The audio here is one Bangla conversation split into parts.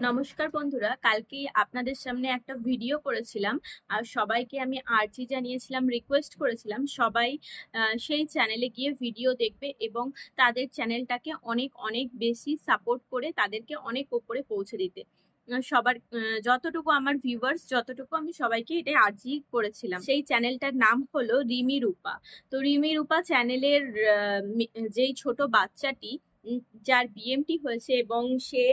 নমস্কার বন্ধুরা কালকে আপনাদের সামনে একটা ভিডিও করেছিলাম। আর সবাইকে আমি আর্জি জানিয়েছিলাম রিকোয়েস্ট করেছিলাম। সবাই সেই চ্যানেলে গিয়ে ভিডিও দেখবে এবং তাদের চ্যানেলটাকে অনেক অনেক বেশি সাপোর্ট করে তাদেরকে অনেক ওপরে পৌঁছে দিতে। সবার যতটুকু আমার ভিউয়ার্স যতটুকু আমি সবাইকে এটাই আর্জি করেছিলাম। সেই চ্যানেলটার নাম হলো রিমি রূপা। তো রিমি রূপা চ্যানেলের যেই ছোট বাচ্চাটি যার বিএমটি হয়েছে এবং সে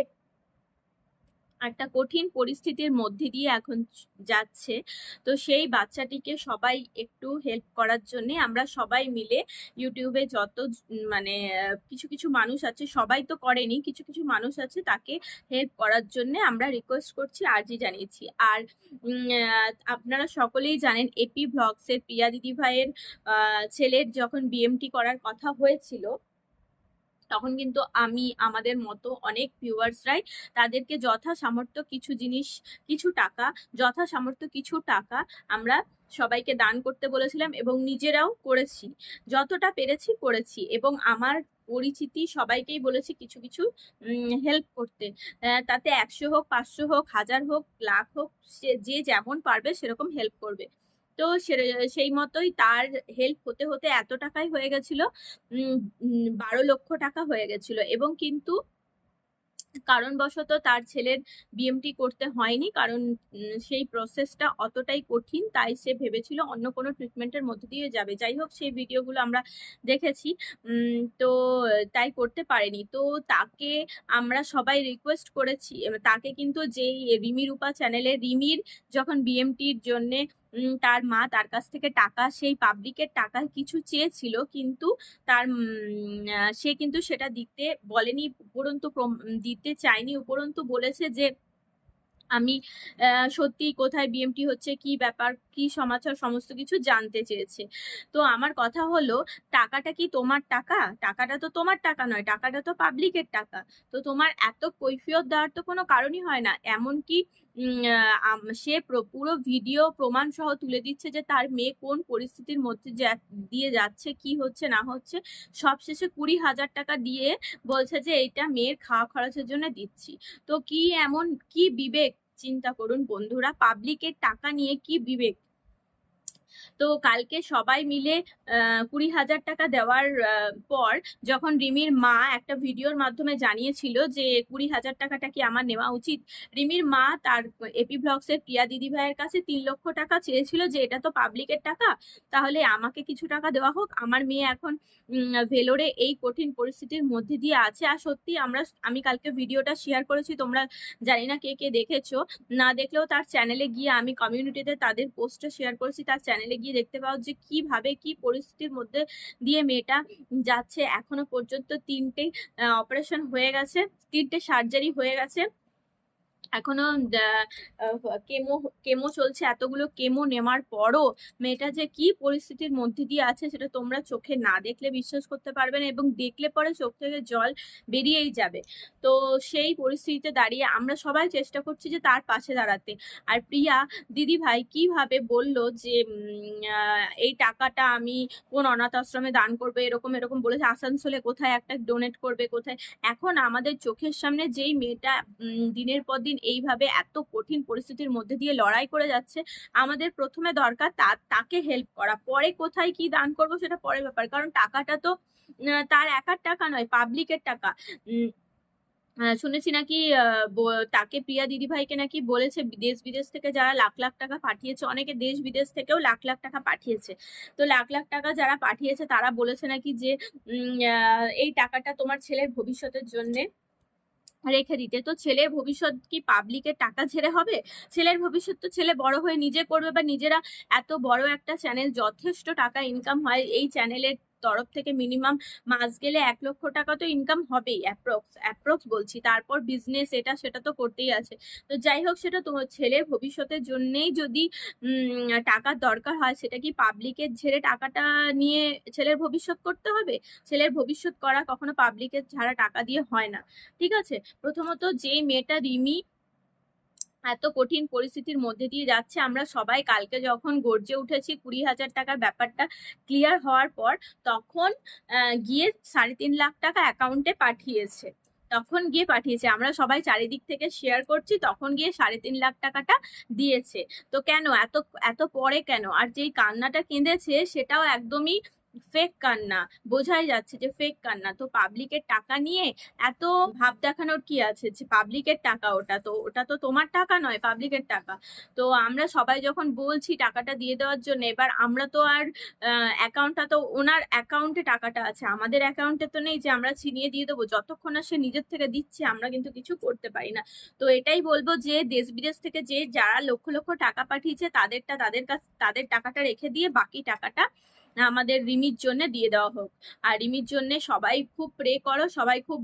একটা কঠিন পরিস্থিতির মধ্যে দিয়ে এখন যাচ্ছে। তো সেই বাচ্চাটিকে সবাই একটু হেল্প করার জন্য আমরা সবাই মিলে ইউটিউবে যত মানে কিছু কিছু মানুষ আছে, সবাই তো করেনি, কিছু কিছু মানুষ আছে তাকে হেল্প করার জন্য আমরা রিকোয়েস্ট করছি, আর্জি জানিয়েছি। আর আপনারা সকলেই জানেন এপি ভ্লগসের প্রিয়া দিদি ভাইয়ের ছেলের যখন বিএমটি করার কথা হয়েছিল তখন কিন্তু আমি, আমাদের মতো অনেক ভিউয়ার্সরাই তাদেরকে যথা সামর্থ্য কিছু জিনিস, কিছু টাকা, যথা সামর্থ্য কিছু টাকা আমরা সবাইকে দান করতে বলেছিলাম এবং নিজেরাও করেছি। যতটা পেরেছি করেছি এবং আমার পরিচিতি সবাইকেই বলেছি কিছু কিছু হেল্প করতে। তাতে একশো হোক, পাঁচশো হোক, হাজার হোক, লাখ হোক, সে, যে যেমন পারবে সেরকম হেল্প করবে। তো সেই মতোই তার হেল্প হতে হতে এত টাকাই হয়ে গেছিল বারো লক্ষ টাকা হয়ে গেছিল। এবং কিন্তু কারণবশত তার ছেলের বিএমটি করতে হয়নি, কারণ সেই প্রসেসটা অতটাই কঠিন, তাই সে ভেবেছিল অন্য কোনো ট্রিটমেন্টের মধ্যে দিয়ে যাবে। যাই হোক সেই ভিডিওগুলো আমরা দেখেছি তো তাই করতে পারেনি। তো তাকে আমরা সবাই রিকোয়েস্ট করেছি, তাকে কিন্তু যেই রিমি রূপা চ্যানেলে রিমির যখন বিএমটির জন্যে তার মা তার কাছ থেকে টাকা, সেই পাবলিকের টাকা কিছু চেয়েছিল, কিন্তু তার সে কিন্তু সেটা দিতে বলেনি, উপরন্তু দিতে চায়নি, উপরন্তু বলেছে যে আমি সত্যি কোথায় বিএমটি হচ্ছে, কি ব্যাপার, কি সমাচার, সমস্ত কিছু জানতে চেয়েছে। তো আমার কথা হলো, টাকাটা কি তোমার টাকা? টাকাটা তো তোমার টাকা নয়, টাকাটা তো পাবলিকের টাকা। তো তোমার এত কৈফিয়ত দেওয়ার তো কোনো কারণই হয় না। এমনকি সে পুরো ভিডিও প্রমাণ সহ তুলে দিচ্ছে যে তার মেয়ে কোন পরিস্থিতির মধ্যে দিয়ে যাচ্ছে, কি হচ্ছে, না হচ্ছে। সবশেষে কুড়ি হাজার টাকা দিয়ে বলছে যে এটা মেয়ের খাওয়া খরচের জন্য দিচ্ছি। তো কি এমন, কি বিবেক? চিন্তা করুন বন্ধুরা পাবলিকের টাকা নিয়ে কি বিবেক? তো কালকে সবাই মিলে কুড়ি হাজার টাকা দেওয়ার পর যখন রিমির মা একটা ভিডিওর মাধ্যমে জানিয়েছিল যে কুড়ি হাজার টাকাটা কি আমার নেওয়া উচিত, রিমির মা তার এপি ব্লগসের প্রিয়া দিদি ভাইয়ের কাছে তিন লক্ষ টাকা চেয়েছিল যে এটা তো পাবলিকের টাকা, তাহলে আমাকে কিছু টাকা দেওয়া হোক। আমার মেয়ে এখন ভেলোরে এই কঠিন পরিস্থিতির মধ্যে দিয়ে আছে। আর সত্যি আমরা, আমি কালকে ভিডিওটা শেয়ার করেছি, তোমরা জানি না কে কে দেখেছ। না দেখলেও তার চ্যানেলে গিয়ে আমি কমিউনিটিতে তাদের পোস্টটা শেয়ার করেছি, তার চ্যানেলে গিয়ে দেখতে পাও যে কীভাবে কি পরিস্থিতির মধ্যে দিয়ে মেয়েটা যাচ্ছে। এখনও পর্যন্ত তিনটে অপারেশন হয়ে গেছে, তিনটে সার্জারি হয়ে গেছে। এখনও কেমো কেমো চলছে, এতগুলো কেমো নেওয়ার পরও মেয়েটা যে কি পরিস্থিতির মধ্যে দিয়ে আছে সেটা তোমরা চোখে না দেখলে বিশ্বাস করতে পারবে না এবং দেখলে পরে চোখ থেকে জল বেরিয়েই যাবে। তো সেই পরিস্থিতিতে দাঁড়িয়ে আমরা সবাই চেষ্টা করছি যে তার পাশে দাঁড়াতে। আর প্রিয়া দিদি ভাই কীভাবে বলল যে এই টাকাটা আমি কোন অনাথ আশ্রমে দান করবে, এরকম এরকম বলেছে, আসানসোলে কোথায় একটা ডোনেট করবে, কোথায়? এখন আমাদের চোখের সামনে যেই মেয়েটা দিনের পর দিন এইভাবে এত কঠিন পরিস্থিতির মধ্যে দিয়ে লড়াই করে যাচ্ছে, আমাদের প্রথমে দরকার তাকে হেল্প করা। পরে কোথায় কি দান করব সেটা পরের ব্যাপার, কারণ টাকাটা তো তার একার টাকা নয় পাবলিকের টাকা। শুনেছি নাকি তাকে প্রিয়া দিদিভাইকে নাকি বলেছে, দেশ বিদেশ থেকে যারা লাখ লাখ টাকা পাঠিয়েছে, অনেকে দেশ বিদেশ থেকেও লাখ লাখ টাকা পাঠিয়েছে। তো লাখ লাখ টাকা যারা পাঠিয়েছে, তারা বলেছে নাকি যে এই টাকাটা তোমার ছেলের ভবিষ্যতের জন্যে রেখে দিতে। তো ছেলের ভবিষ্যৎ কি পাবলিকের টাকা ছেড়ে হবে? ছেলের ভবিষ্যৎ তো ছেলে বড় হয়ে নিজে করবে বা নিজেরা এত বড় একটা চ্যানেল যথেষ্ট টাকা ইনকাম হয়, এই চ্যানেলের তরফ থেকে মিনিমাম মাস গেলে এক লক্ষ টাকা তো ইনকাম হবেই অ্যাপ্রক্স অ্যাপ্রক্স বলছি। তারপর বিজনেস এটা সেটা তো করতেই আছে। তো যাই হোক, সেটা তোমার ছেলের ভবিষ্যতের জন্যেই যদি টাকার দরকার হয়, সেটা কি পাবলিকের ছেড়ে টাকাটা নিয়ে ছেলের ভবিষ্যৎ করতে হবে? ছেলের ভবিষ্যৎ করা কখনো পাবলিকের ছাড়া টাকা দিয়ে হয় না। ঠিক আছে? প্রথমত যে মেয়েটা রিমি এত কঠিন পরিস্থিতির মধ্যে দিয়ে যাচ্ছে। আমরা সবাই কালকে যখন গর্জে উঠেছি কুড়ি হাজার টাকার ব্যাপারটা ক্লিয়ার হওয়ার পর তখন গিয়ে সাড়ে তিন লাখ টাকা অ্যাকাউন্টে পাঠিয়েছে। তখন গিয়ে পাঠিয়েছে। আমরা সবাই চারিদিক থেকে শেয়ার করছি। তখন গিয়ে সাড়ে তিন লাখ টাকাটা দিয়েছে। তো কেন? এত এত পরে কেন? আর যেই কান্নাটা কেঁদেছে সেটাও একদমই ফেক কান্না, বোঝাই যাচ্ছে যে ফেক কান্না। তো পাবলিকের টাকা নিয়ে এত ভাব দেখানোর কি আছে যে পাবলিকের টাকা ওটা? তো ওটা তো তোমার টাকা নয় পাবলিকের টাকা। তো আমরা সবাই যখন বলছি টাকাটা দিয়ে দেওয়ার জন্য, এবার আমরা তো আর অ্যাকাউন্টটা তো ওনার অ্যাকাউন্টে টাকাটা আছে। আমাদের অ্যাকাউন্টে তো নেই যে আমরা ছিনিয়ে দিয়ে দেবো। যতক্ষণ না সে নিজের থেকে দিচ্ছে, আমরা কিন্তু কিছু করতে পারি না। তো এটাই বলব যে দেশ বিদেশ থেকে যে যারা লক্ষ লক্ষ টাকা পাঠিয়েছে, তাদেরটা তাদের কাছ, তাদের টাকাটা রেখে দিয়ে বাকি টাকাটা আমাদের রিমির জন্য দিয়ে দেওয়া হোক। আর রিমির জন্য সবাই খুব প্রে করো, সবাই খুব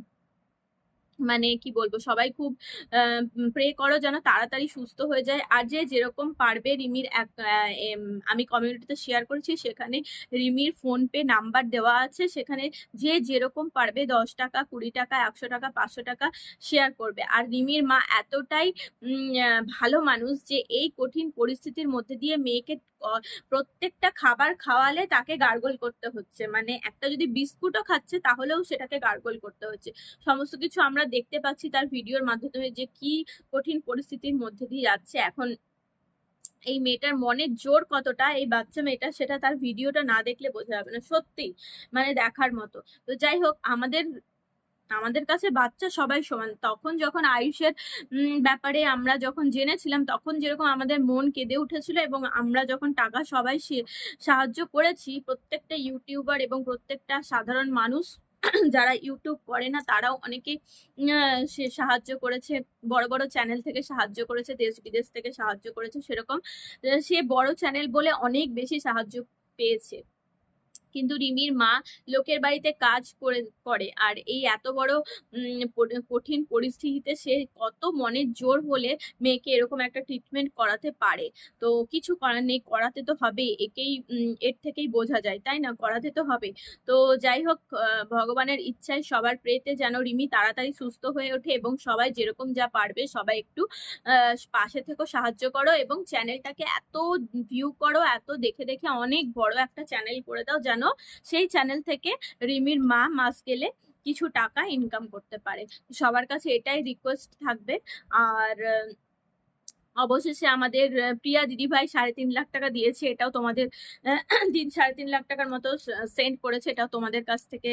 মানে কি বলব, সবাই খুব প্রে করো যেন তাড়াতাড়ি সুস্থ হয়ে যায়। আর যে যেরকম পারবে রিমির এক আমি কমিউনিটিতে শেয়ার করেছি, সেখানে রিমির ফোন পে নাম্বার দেওয়া আছে। সেখানে যে যেরকম পারবে দশ টাকা, কুড়ি টাকা, একশো টাকা, পাঁচশো টাকা শেয়ার করবে। আর রিমির মা এতটাই ভালো মানুষ যে এই কঠিন পরিস্থিতির মধ্যে দিয়ে মেয়েকে প্রত্যেকটা খাবার খাওয়ালে তাকে গার্গল করতে হচ্ছে। মানে একটা যদি বিস্কুটও খাচ্ছে, তাহলেও সেটাকে গার্গল করতে হচ্ছে। সমস্ত কিছু আমরা দেখতে পাচ্ছি তার ভিডিওর মাধ্যমে যে কি কঠিন পরিস্থিতির মধ্যে দিয়ে যাচ্ছে। এখন এই মেয়েটার মনের জোর কতটা, এই বাচ্চা মেয়েটা সেটা তার ভিডিওটা না দেখলে বোঝা যাবে না। সত্যি মানে দেখার মতো। তো যাই হোক, আমাদের আমাদের কাছে বাচ্চা সবাই সমান। তখন যখন আয়ুষের ব্যাপারে আমরা যখন জেনেছিলাম, তখন যেরকম আমাদের মন কেঁদে উঠেছিল এবং আমরা যখন টাকা সবাই সাহায্য করেছি, প্রত্যেকটা ইউটিউবার এবং প্রত্যেকটা সাধারণ মানুষ, যারা ইউটিউব করে না, তারাও অনেকে সে সাহায্য করেছে, বড় বড় চ্যানেল থেকে সাহায্য করেছে, দেশ বিদেশ থেকে সাহায্য করেছে, সেরকম, সে বড় চ্যানেল বলে অনেক বেশি সাহায্য পেয়েছে। কিন্তু রিমির মা লোকের বাড়িতে কাজ করে করে। আর এই এত বড় কঠিন পরিস্থিতিতে সে কত মনের জোর হলে মেয়েকে এরকম একটা ট্রিটমেন্ট করাতে পারে। তো কিছু করার নেই, করাতে তো হবে একেই এর থেকেই বোঝা যায়, তাই না? করাতে তো হবে। তো যাই হোক ভগবানের ইচ্ছায় সবার প্রেতে যেন রিমি তাড়াতাড়ি সুস্থ হয়ে ওঠে এবং সবাই যেরকম যা পারবে, সবাই একটু পাশে থেকেও সাহায্য করো এবং চ্যানেলটাকে এত ভিউ করো, এত দেখে দেখে অনেক বড় একটা চ্যানেল করে দাও যেন সেই চ্যানেল থেকে রিমির মা মাস গেলে কিছু টাকা ইনকাম করতে পারে। সবার কাছে এটাই রিকোয়েস্ট থাকবে। আর অবশেষে আমাদের প্রিয়া দিদিভাই সাড়ে তিন লাখ টাকা দিয়েছে, এটাও তোমাদের তিন সাড়ে তিন লাখ টাকার মতো সেন্ড করেছে, এটাও তোমাদের কাছ থেকে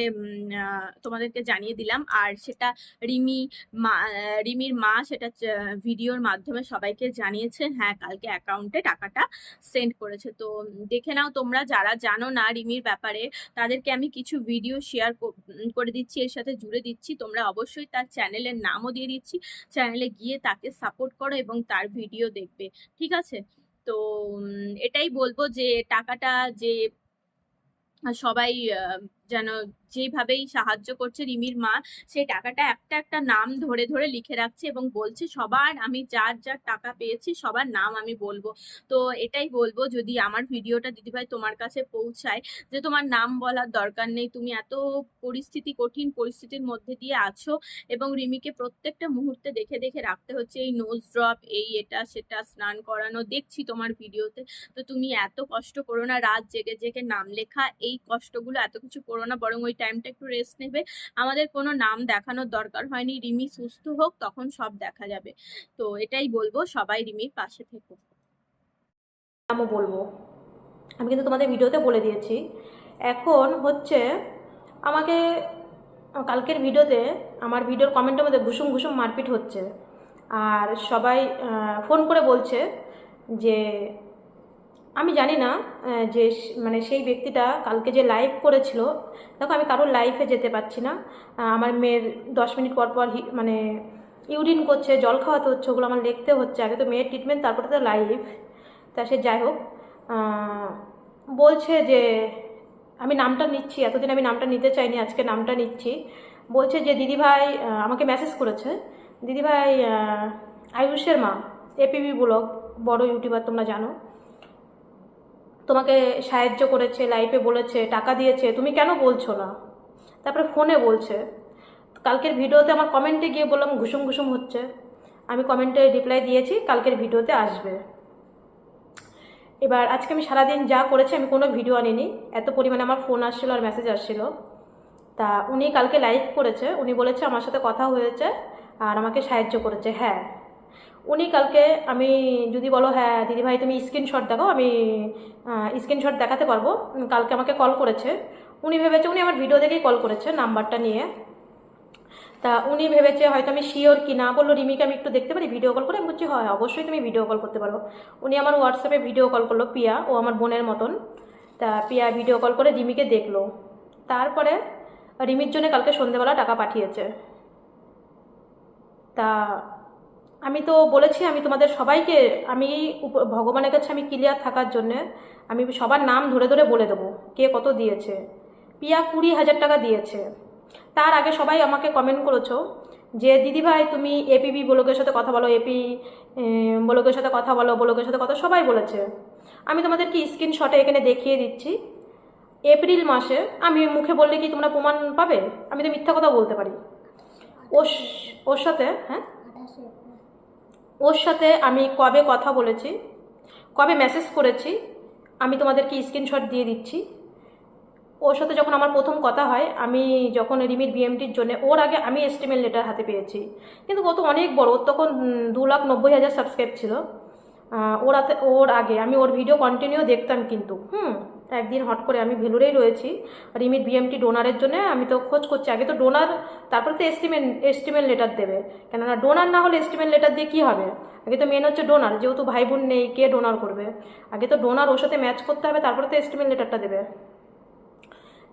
তোমাদেরকে জানিয়ে দিলাম। আর সেটা রিমি মা রিমির মা সেটা ভিডিওর মাধ্যমে সবাইকে জানিয়েছে হ্যাঁ কালকে অ্যাকাউন্টে টাকাটা সেন্ড করেছে। তো দেখে নাও তোমরা, যারা জানো না রিমির ব্যাপারে, তাদেরকে আমি কিছু ভিডিও শেয়ার করে দিচ্ছি, এর সাথে জুড়ে দিচ্ছি। তোমরা অবশ্যই তার চ্যানেলের নামও দিয়ে দিচ্ছি। চ্যানেলে গিয়ে তাকে সাপোর্ট করো এবং তার ভিডিও দেখবে ঠিক আছে? তো এটাই বলব যে টাকাটা যে সবাই যেন যেভাবেই সাহায্য করছে রিমির মা, সেই টাকাটা একটা একটা নাম ধরে ধরে লিখে রাখছে এবং বলছে, সবার আমি যার যার টাকা পেয়েছি, সবার নাম আমি বলব। তো এটাই বলব, যদি আমার ভিডিওটা দিদিভাই তোমার কাছে পৌঁছায় যে তোমার নাম বলার দরকার নেই, তুমি এত পরিস্থিতি কঠিন পরিস্থিতির মধ্যে দিয়ে আছো এবং রিমিকে প্রত্যেকটা মুহূর্তে দেখে দেখে রাখতে হচ্ছে, এই নোজ ড্রপ এই এটা সেটা স্নান করানো, দেখছি তোমার ভিডিওতে, তো তুমি এত কষ্ট করো না, রাত জেগে জেগে নাম লেখা, এই কষ্টগুলো এত কিছু করো না, বরং ওই টাইমটা একটু রেস্ট নেবে। আমাদের কোনো নাম দেখানোর দরকার হয়নি। রিমি সুস্থ হোক, তখন সব দেখা যাবে। তো এটাই বলব, সবাই রিমির পাশে থেকো। নামও বলব। আমি কিন্তু তোমাদের ভিডিওতে বলে দিয়েছি। এখন হচ্ছে, আমাকে কালকের ভিডিওতে আমার ভিডিওর কমেন্টের মধ্যে ঘুসুম ঘুসুম মারপিট হচ্ছে। আর সবাই ফোন করে বলছে যে আমি জানি না যে মানে সেই ব্যক্তিটা কালকে যে লাইভ করেছিল, দেখো আমি কারোর লাইফে যেতে পারছি না। আমার মেয়ের দশ মিনিট পর পর মানে ইউরিন করছে, জল খাওয়াতে হচ্ছে, ওগুলো আমার লিখতে হচ্ছে। আগে তো মেয়ের ট্রিটমেন্ট তারপরে তো লাইভ তা সে যাই হোক বলছে যে, আমি নামটা নিচ্ছি, এতদিন আমি নামটা নিতে চাইনি, আজকে নামটা নিচ্ছি। বলছে যে, দিদিভাই আমাকে মেসেজ করেছে, দিদিভাই আয়ুষের মা এপিবি ব্লগ বড় ইউটিউবার তোমরা জানো। তোমাকে সাহায্য করেছে লাইফে বলেছে, টাকা দিয়েছে, তুমি কেন বলছো না? তারপরে ফোনে বলছে। কালকের ভিডিওতে আমার কমেন্টে গিয়ে বললাম, ঘুষুম ঘুষুম হচ্ছে। আমি কমেন্টে রিপ্লাই দিয়েছি, কালকের ভিডিওতে আসবে। এবার আজকে আমি সারাদিন যা করেছি, আমি কোনো ভিডিও আনিনি। এত পরিমাণে আমার ফোন আসছিল আর মেসেজ আসছিল। তা উনি কালকে লাইভ করেছে। উনি বলেছে, আমার সাথে কথা হয়েছে আর আমাকে সাহায্য করেছে। হ্যাঁ উনি কালকে আমি যদি বলো হ্যাঁ দিদিভাই, তুমি স্ক্রিনশট দেখো আমি স্ক্রিনশট দেখাতে পারব। কালকে আমাকে কল করেছে। উনি ভেবেছে, উনি আমার ভিডিও দেখেই কল করেছে নাম্বারটা নিয়ে। তা উনি ভেবেছে, হয়তো আমি শিওর কি না বলল, রিমিকে আমি একটু দেখতে পারি ভিডিও কল করে? আমি বলছি, হয়, অবশ্যই তুমি ভিডিও কল করতে পারো। উনি আমার হোয়াটসঅ্যাপে ভিডিও কল করল পিয়া, ও আমার বোনের মতন। তা পিয়া ভিডিও কল করে রিমিকে দেখল। তারপরে রিমির জন্য কালকে সন্ধেবেলা টাকা পাঠিয়েছে। তা আমি তো বলেছি, আমি তোমাদের সবাইকে, আমি ভগবানের কাছে আমি ক্লিয়ার থাকার জন্যে আমি সবার নাম ধরে ধরে বলে দেবো, কে কত দিয়েছে। পিয়া কুড়ি হাজার টাকা দিয়েছে। তার আগে সবাই আমাকে কমেন্ট করেছ যে, দিদিভাই, তুমি এপিবি ব্লগের সাথে কথা বলো এপি ব্লগের সাথে কথা বলো, ব্লগের সাথে কথা সবাই বলেছে। আমি তোমাদেরকে স্ক্রিনশটে এখানে দেখিয়ে দিচ্ছি। এপ্রিল মাসে আমি মুখে বললে কি তোমরা প্রমাণ পাবে? আমি তো মিথ্যা কথা বলতে পারি। ওর ওর সাথে হ্যাঁ? ওর সাথে আমি কবে কথা বলেছি, কবে মেসেজ করেছি, আমি তোমাদেরকে স্ক্রিনশট দিয়ে দিচ্ছি। ওর সাথে যখন আমার প্রথম কথা হয়, আমি যখন রিমির বিএমটির জন্য, ওর আগে আমি এস্টিমেট লেটার হাতে পেয়েছি। কিন্তু কত অনেক বড়, ওর তখন দু লাখ নব্বই হাজার সাবস্ক্রাইব ছিল। ওর হাতে, ওর আগে আমি ওর ভিডিও কন্টিনিউ দেখতাম কিন্তু, হুম। একদিন হট করে আমি ভেলুরেই রয়েছি। রিমির বিএমটি ডোনারের জন্য আমি তো খোঁজ করছি। আগে তো ডোনার, তারপরে তো এস্টিমেট এস্টিমেট লেটার দেবে। কেননা ডোনার না হলে এস্টিমেট লেটার দিয়ে কী হবে? আগে তো মেন হচ্ছে ডোনার, যেহেতু ভাই বোন নেই, কে ডোনার করবে? আগে তো ডোনার ওর সাথে ম্যাচ করতে হবে, তারপরে তো এস্টিমেট লেটারটা দেবে।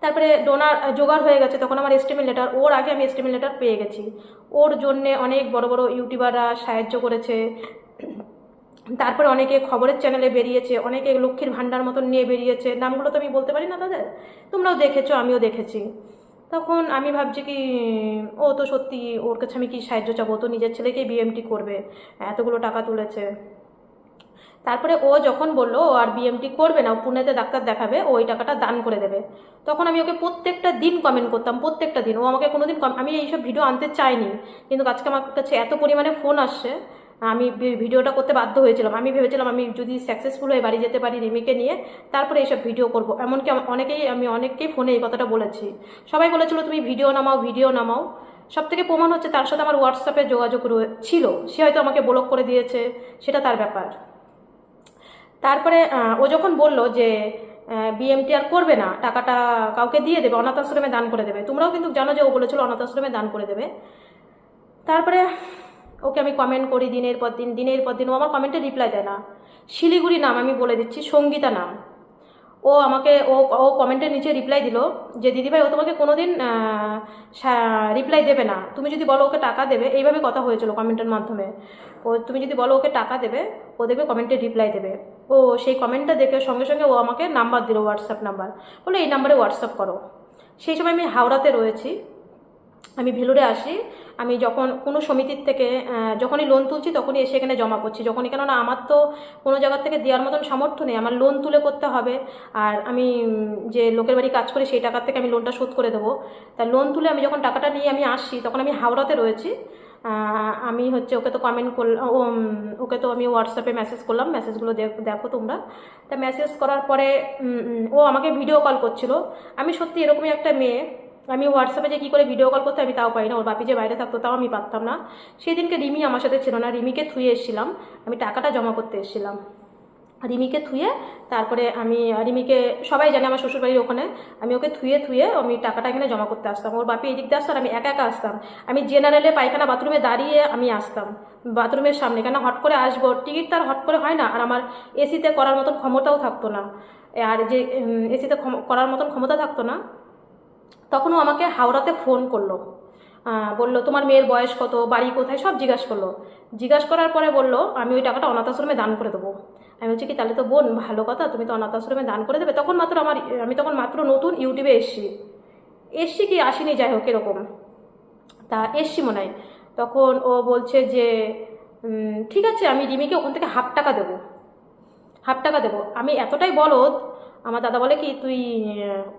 তারপরে ডোনার জোগাড় হয়ে গেছে, তখন আমার এস্টিমেট লেটার ওর আগে আমি এস্টিমেট লেটার পেয়ে গেছি। ওর জন্যে অনেক বড় বড় ইউটিউবাররা সাহায্য করেছে। তারপরে অনেকে খবরের চ্যানেলে বেরিয়েছে, অনেকে লক্ষ্মীর ভাণ্ডার মতন নিয়ে বেরিয়েছে। নামগুলো তো আমি বলতে পারি না তাদের? তোমরাও দেখেছ, আমিও দেখেছি। তখন আমি ভাবছি কি, ও তো সত্যি ওর কাছে আমি কি সাহায্য চাবো? তো নিজের ছেলেকেই বিএমটি করবে, এতগুলো টাকা তুলেছে। তারপরে ও যখন বলল, ও আর বিএমটি করবে না পুনেতে ডাক্তার দেখাবে ওই টাকাটা দান করে দেবে। তখন আমি ওকে প্রত্যেকটা দিন কমেন্ট করতাম, প্রত্যেকটা দিন। ও আমাকে কোনোদিন কম আমি এইসব ভিডিও আনতে চাইনি। কিন্তু আজকে আমার কাছে এত পরিমাণে ফোন আসছে আমি ভিডিওটা করতে বাধ্য হয়েছিলাম। আমি ভেবেছিলাম আমি যদি সাকসেসফুল হয়ে বাড়ি যেতে পারি রিমিকে নিয়ে, তারপরে এইসব ভিডিও করব। এমনকি অনেকেই, আমি অনেককেই ফোনে এই কথাটা বলেছি। সবাই বলেছিল, তুমি ভিডিও নামাও ভিডিও নামাও। সব থেকে প্রমাণ হচ্ছে, তার সাথে আমার হোয়াটসঅ্যাপে যোগাযোগ ছিল। সে হয়তো আমাকে ব্লক করে দিয়েছে। সেটা তার ব্যাপার। তারপরে ও যখন বলল যে বিএমটি আর করবে না, টাকাটা কাউকে দিয়ে দেবে, অনাথ আশ্রমে দান করে দেবে। তোমরাও কিন্তু জানো যে ও বলেছিল, অনাথ আশ্রমে দান করে দেবে। তারপরে ওকে আমি কমেন্ট করি দিনের পর দিন, দিনের পর দিন। ও আমার কমেন্টে রিপ্লাই দেয় না। শিলিগুড়ি নাম আমি বলে দিচ্ছি, সঙ্গীতা নাম। ও আমাকে, ও ও কমেন্টের নিচে রিপ্লাই দিল যে, দিদিভাই, ও তোমাকে কোনোদিন রিপ্লাই দেবে না। তুমি যদি বলো ওকে টাকা দেবে, এইভাবে কথা হয়েছিল কমেন্টের মাধ্যমে। ও, তুমি যদি বলো ওকে টাকা দেবে, ও দেখবে কমেন্টে রিপ্লাই দেবে। ও সেই কমেন্টটা দেখে সঙ্গে সঙ্গে ও আমাকে নাম্বার দিল হোয়াটসঅ্যাপ নাম্বার বলে, এই নাম্বারে হোয়াটসঅ্যাপ করো। সেই সময় আমি হাওড়াতে রয়েছি। আমি ভেলুরে আসি, আমি যখন কোনো সমিতির থেকে যখনই লোন তুলছি তখনই এসে এখানে জমা করছি। যখনই, কেননা আমার তো কোনো জায়গার থেকে দেওয়ার মতন সামর্থ্য নেই, আমার লোন তুলে করতে হবে। আর আমি যে লোকের বাড়ি কাজ করি সেই টাকার থেকে আমি লোনটা শোধ করে দেবো। তা লোন তুলে আমি যখন টাকাটা নিয়ে আমি আসছি, তখন আমি হাওড়াতে রয়েছি। আমি হচ্ছে ওকে তো কমেন্ট করলাম ওকে তো আমি হোয়াটসঅ্যাপে মেসেজ করলাম। মেসেজগুলো দেখ- তোমরা। তা মেসেজ করার পরে ও আমাকে ভিডিও কল করছিল। আমি সত্যি এরকমই একটা মেয়ে। আমি হোয়াটসঅ্যাপে যে কী করে ভিডিও কল করতে আমি তাও পাই না। ওর বাপি যে বাইরে থাকতো তাও আমি পারতাম না। সেই দিনকে রিমি আমার সাথে ছিল না। রিমিকে থুয়ে এসেছিলাম। আমি টাকাটা জমা করতে এসেছিলাম। রিমিকে থুয়ে তারপরে আমি, রিমিকে সবাই জানে আমার শ্বশুরবাড়ির ওখানে। আমি ওকে থুয়ে থুয়ে আমি টাকাটা এখানে জমা করতে আসতাম। ওর বাপি এদিক দিয়ে আসতো আর আমি একা একা আসতাম। আমি জেনারেলে পায়খানা বাথরুমে দাঁড়িয়ে আমি আসতাম। বাথরুমের সামনে। কেন হট করে আসব টিকিট তার হট করে হয় না। আর আমার এসিতে করার মতন ক্ষমতাও থাকতো না। আর যে এসিতে করার মতন ক্ষমতা থাকতো না। তখন ও আমাকে হাওড়াতে ফোন করল। বলল, তোমার মেয়ের বয়স কত? বাড়ি কোথায়? সব জিজ্ঞাসা করল। জিজ্ঞাসা করার পরে বলল, আমি ওই টাকাটা অনাথ আশ্রমে দান করে দেবো। আমি বলছি, কি, তাহলে তো বোন, ভালো কথা, তুমি তো অনাথ আশ্রমে দান করে দেবে? তখন মাত্র আমার, আমি তখন মাত্র নতুন ইউটিউবে এসছি। এসছি কি, আসিনি, যাই হোক, এরকম। তা এসছি মনে হয়। তখন ও বলছে যে ঠিক আছে, আমি রিমিকে ওখান থেকে হাফ টাকা দেবো। হাফ টাকা দেবো। আমি এতটাই বলদ আমার দাদা বলে কি, তুই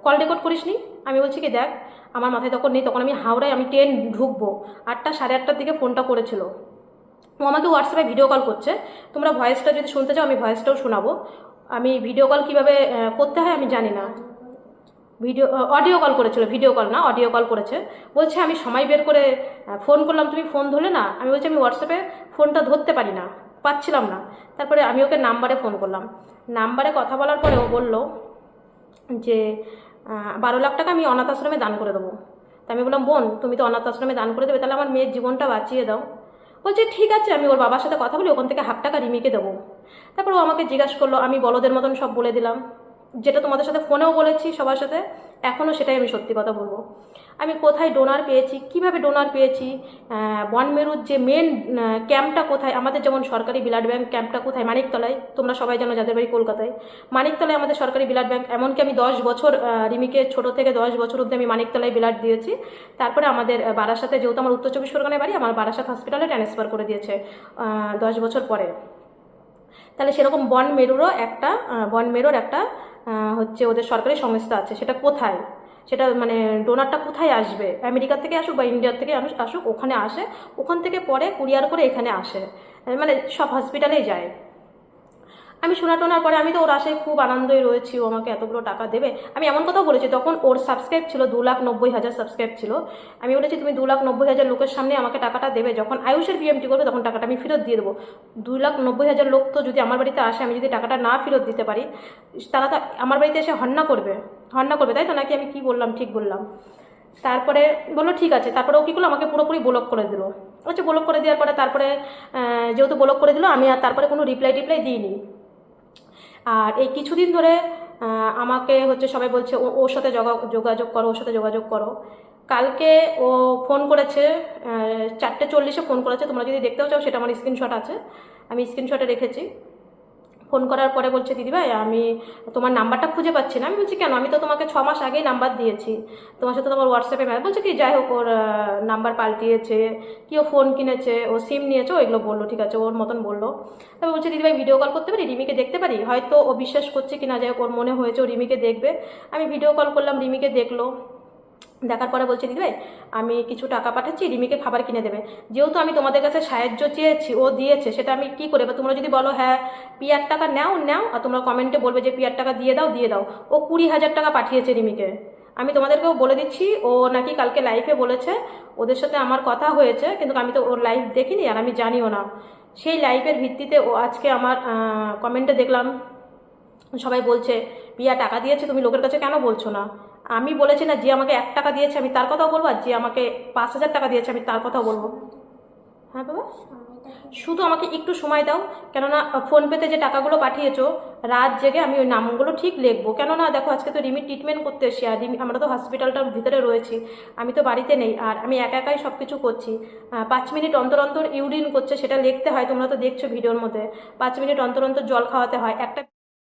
কল রেকর্ড করিস নি আমি বলছি কি, দেখ, আমার মাথায় তখন নেই, তখন আমি হাওড়ায় আমি ট্রেন ঢুকবো। আটটা সাড়ে আটটার দিকে ফোনটা করেছিল। ও আমাকে হোয়াটসঅ্যাপে ভিডিও কল করছে। তোমরা ভয়েসটা যদি শুনতে চাও, আমি ভয়েসটাও শোনাবো। আমি ভিডিও কল কীভাবে করতে হয় আমি জানি না। ভিডিও অডিও কল করেছিল ভিডিও কল না অডিও কল করেছে। বলছে, আমি সময় বের করে ফোন করলাম, তুমি ফোন ধরলে না? আমি বলছি, আমি হোয়াটসঅ্যাপে ফোনটা ধরতে পারি না। পাচ্ছিলাম না। তারপরে আমি ওকে নাম্বারে ফোন করলাম। নাম্বারে কথা বলার পরে ও বলল যে বারো লাখ টাকা আমি অনাথ আশ্রমে দান করে দেবো। তা আমি বললাম, বোন, তুমি তো অনাথ আশ্রমে দান করে দেবে, তাহলে আমার মেয়ের জীবনটা বাঁচিয়ে দাও। বলছে, ঠিক আছে, আমি ওর বাবার সাথে কথা বলি ওখান থেকে হাফ টাকা রিমিকে দেবো। তারপর ও আমাকে জিজ্ঞাসা করল, আমি বলদের মতন সব বলে দিলাম। যেটা তোমাদের সাথে ফোনেও বলেছি সবার সাথে এখনও সেটাই আমি সত্যি কথা বলব। আমি কোথায় ডোনার পেয়েছি, কীভাবে ডোনার পেয়েছি বনমেরুর যে মেন ক্যাম্পটা কোথায়, আমাদের যেমন সরকারি ব্লাড ব্যাংক ক্যাম্পটা কোথায়, মানিকতলায়, তোমরা সবাই জানো যাদের বাড়ি কলকাতায়, মানিকতলায় আমাদের সরকারি ব্লাড ব্যাংক এমনকি আমি দশ বছর রিমিকে ছোট থেকে দশ বছর অবধি আমি মানিকতলায় ব্লাড দিয়েছি, তারপরে আমাদের বারাসাতে যেহেতু আমার উত্তর চব্বিশ পরগনায় বাড়ি, আমার বারাসাত হসপিটালে ট্রান্সফার করে দিয়েছে দশ বছর পরে। তাহলে সেরকম বন মেরুরও একটা বন মেরুর একটা হচ্ছে ওদের সরকারি সংস্থা আছে, সেটা কোথায়? সেটা মানে ডোনারটা কোথায় আসবে? আমেরিকা থেকে আসুক বা ইন্ডিয়ার থেকে আসুক, ওখানে আসে, ওখান থেকে পরে কুরিয়ার করে এখানে আসে। মানে সব হসপিটালেই যায়। আমি শোনা টোনার পরে আমি তো ওর আশায় খুব আনন্দই রয়েছি, ও আমাকে এতগুলো টাকা দেবে। আমি এমন কথাও বলেছি তখন ওর সাবস্ক্রাইব ছিল দু লাখ নব্বই হাজার সাবস্ক্রাইব ছিল, আমি বলেছি, তুমি দু লাখ নব্বই হাজার লোকের সামনে আমাকে টাকাটা দেবে। যখন আয়ুষের বিএমটি করবে, তখন টাকাটা আমি ফেরত দিয়ে দেবো। দু লাখ নব্বই হাজার লোক তো যদি আমার বাড়িতে আসে, আমি যদি টাকাটা না ফেরত দিতে পারি, তারা তো আমার বাড়িতে এসে হন্না করবে। হন্না করবে, তাই তো? নাকি আমি কি বললাম, ঠিক বললাম? তারপরে বলল, ঠিক আছে। তারপরে ও কী করল? আমাকে পুরোপুরি ব্লক করে দিল। হচ্ছে ব্লক করে দেওয়ার পরে তারপরে যেহেতু ব্লক করে দিল, আমি আর তারপরে কোনো রিপ্লাই টিপ্লাই দিইনি। আর এই কিছুদিন ধরে আমাকে হচ্ছে সবাই বলছে ওর সাথে যোগা- যোগাযোগ করো, ওর সাথে যোগাযোগ করো। কালকে ও ফোন করেছে চারটে চল্লিশে ফোন করেছে। তোমরা যদি দেখতেও চাও, সেটা আমার স্ক্রিনশট আছে। আমি স্ক্রিনশটে রেখেছি। ফোন করার পরে বলছে দিদিভাই আমি তোমার নাম্বারটা খুঁজে পাচ্ছি না। আমি বলছি, কেন? আমি তো তোমাকে ছ মাস আগেই নাম্বার দিয়েছি। তোমার সাথে তোমার হোয়াটসঅ্যাপে ম্যাম বলছে কি, যাই হোক, ওর নাম্বার পাল্টিয়েছে, কি ও ফোন কিনেছে, ও সিম নিয়েছে, ও এগুলো বলল, ঠিক আছে, ওর মতন বলল। তারপর বলছে দিদিভাই ভিডিও কল করতে পারি? রিমিকে দেখতে পারি? হয়তো ও বিশ্বাস করছে কি না যাই হোক, ওর মনে হয়েছে, ও রিমিকে দেখবে। আমি ভিডিও কল করলাম, রিমিকে দেখল। দেখার পরে বলছে, দিদিভাই, আমি কিছু টাকা পাঠাচ্ছি, রিমিকে খাবার কিনে দেবে। যেহেতু আমি তোমাদের কাছে সাহায্য চেয়েছি, ও দিয়েছে, সেটা আমি কি করে বা তোমরা যদি বলো হ্যাঁ পিয়ার টাকা নাও নাও, আর তোমরা কমেন্টে বলবে যে, পিয়ার টাকা দিয়ে দাও দিয়ে দাও। ও কুড়ি হাজার টাকা পাঠিয়েছে রিমিকে। আমি তোমাদেরকেও বলে দিচ্ছি, ও নাকি কালকে লাইভে বলেছে, ওদের সাথে আমার কথা হয়েছে, কিন্তু আমি তো ওর লাইভ দেখিনি আর আমি জানিও না। সেই লাইভের ভিত্তিতে ও আজকে আমার কমেন্টে দেখলাম, সবাই বলছে, পিয়া, টাকা দিয়েছে, তুমি লোকের কাছে কেন বলছো না? আমি বলেছি না, যে আমাকে এক টাকা দিয়েছে, আমি তার কথাও বলব, আর যে আমাকে পাঁচ হাজার টাকা দিয়েছে, আমি তার কথাও বলব। হ্যাঁ বাবা? শুধু আমাকে একটু সময় দাও, কেননা ফোনপেতে যে টাকাগুলো পাঠিয়েছো, রাত জেগে আমি ওই নামগুলো ঠিক লিখব। কেননা দেখো, আজকে তো রিমি ট্রিটমেন্ট করতে এসছি, আর রিমি, আমরা তো হসপিটালটার ভিতরে রয়েছি, আমি তো বাড়িতে নেই, আর আমি একা একাই সব কিছু করছি পাঁচ মিনিট অন্তর অন্তর ইউরিন করছে, সেটা লিখতে হয়, তোমরা তো দেখছ ভিডিওর মধ্যে। পাঁচ মিনিট অন্তর অন্তর জল খাওয়াতে হয়, একটা